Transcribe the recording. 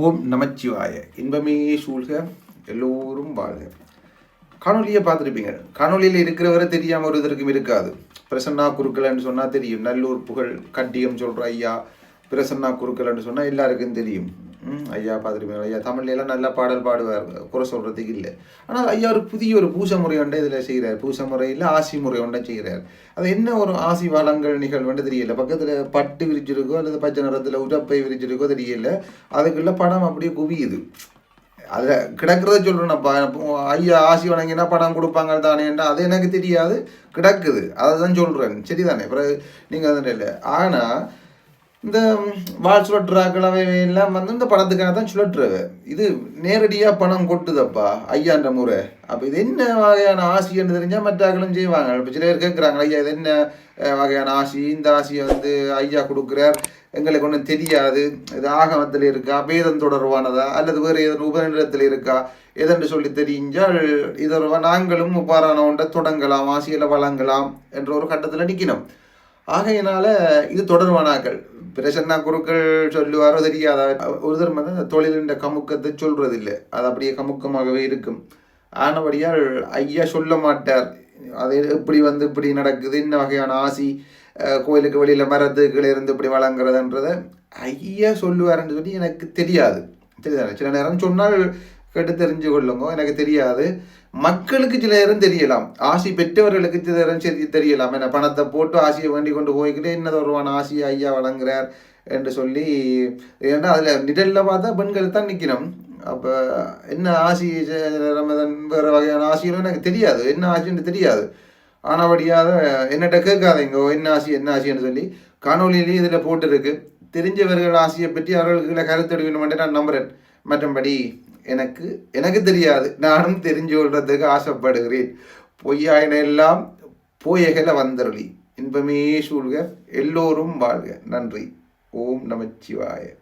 ஓம் நமச்சிவாய. இன்பமே சூழ்க எல்லோரும் வாழ்க. காணொலியை பார்த்துருப்பீங்க. காணொலியில் இருக்கிறவரை தெரியாமல் ஒரு இதற்கும் இருக்காது. பிரசன்னா குறுக்கலன்னு சொன்னால் தெரியும். நல்லூர் புகழ் கட்டியம் சொல்கிற ஐயா. பிரசன்னா குறுக்கலன்னு சொன்னால் எல்லாருக்கும் தெரியும். ஐயா பார்த்துருப்பீங்க ஐயா தமிழ்லாம் நல்லா பாடல் பாடுவார். குறை சொல்கிறதுக்கு இல்லை. ஆனால் ஐயா ஒரு புதிய ஒரு பூசை முறை ஒன்றை இதில் செய்கிறார் பூச முறையில் ஆசி முறை ஒன்றை செய்கிறார் அது என்ன ஒரு ஆசி வளங்கள் நிகழ்வுன்னு தெரியல. பக்கத்தில் பட்டு விரிச்சிருக்கோ அல்லது பச்சை நிறத்தில் உடப்பை விரிச்சிருக்கோ தெரியல. அதுக்குள்ள படம் அப்படியே குவியுது. அதில் கிடக்கிறத சொல்கிறேன்ப்பா ஐயா ஆசி வணங்கினா படம் கொடுப்பாங்க தானேன்றா அது எனக்கு தெரியாது. கிடக்குது. அதை தான் சொல்கிறேன் சரிதானே? பிறகு நீங்கள் அது இல்லை. ஆனால் இந்த வால் சுழற்றுறாக்கள் அவை எல்லாம் வந்து இந்த பணத்துக்காக தான் சுழற்றுறவ இது நேரடியாக பணம் கொட்டுதப்பா ஐயான்ற முறை. அப்போ இது என்ன வகையான ஆசின்னு தெரிஞ்சால் மற்றாக்களும் செய்வாங்க. இப்போ சில பேர் கேட்குறாங்க ஐயா இது என்ன வகையான ஆசி? இந்த ஆசியை வந்து ஐயா கொடுக்குறார். எங்களுக்கு ஒன்றும் தெரியாது. இது ஆகமத்தில் இருக்கா? வேதம் தொடர்பானதா? அல்லது வேறு ஏதோ உபநிடத்தில் இருக்கா? எதென்று சொல்லி தெரிஞ்சால் இதற்கு நாங்களும் உப்பாரான ஒன்றை தொடங்கலாம் ஆசியில் வழங்கலாம் என்ற ஒரு கட்டத்தில் நிற்கணும் ஆகையினால இது தொடர்பானாக்கள் பிரசன்னா குருக்கள் சொல்லுவாரோ தெரியாத? ஒரு வந்து அந்த தொழிலின் கமுக்கத்தை சொல்கிறது இல்லை அது அப்படியே கமுக்கமாகவே இருக்கும். ஆனபடியால் ஐயா சொல்ல மாட்டார். அது எப்படி வந்து இப்படி நடக்குது? என்ன வகையான ஆசி? கோயிலுக்கு வெளியில் மரத்துக்கள் இருந்து இப்படி வழங்குறதுன்றதை ஐயா சொல்லுவாருன்னு சொல்லி எனக்கு தெரியாது. தெரியாது. சில நேரம் சொன்னால் கேட்டு தெரிஞ்சு கொள்ளுங்க. எனக்கு தெரியாது. மக்களுக்கு சில நேரம் தெரியலாம். ஆசி பெற்றவர்களுக்கு சில நேரம் சரி தெரியலாம். என்ன பணத்தை போட்டு ஆசையை வேண்டி கொண்டு போய்க்கிட்டு என்ன வருவான ஆசையை ஐயா வழங்குறார் என்று சொல்லி ஏன்னா அதில் நிழலில் பார்த்தா பெண்கள் தான் நிற்கணும் அப்போ என்ன ஆசி ரமதன் வேறு வகையான ஆசியெல்லாம் எனக்கு தெரியாது. என்ன ஆசின்னு தெரியாது. ஆனபடியாக என்னட்ட கேட்காதீங்க. என்ன ஆசி என்ன ஆசின்னு சொல்லி காணொலியிலேயே இதில் போட்டிருக்கு. தெரிஞ்சவர்கள் ஆசையை பற்றி அவர்களுக்கு கருத்தெடுக்கணும் நான் நம்புகிறேன் மற்றபடி எனக்கு எனக்கு தெரியாது. நானும் தெரிஞ்சு கொள்றதுக்கு ஆசைப்படுகிறேன். பொய்யாயின எல்லாம் போயகல வந்தருளி. இன்பமே சூழ்க எல்லோரும் வாழ்க. நன்றி. ஓம் நமச்சிவாய.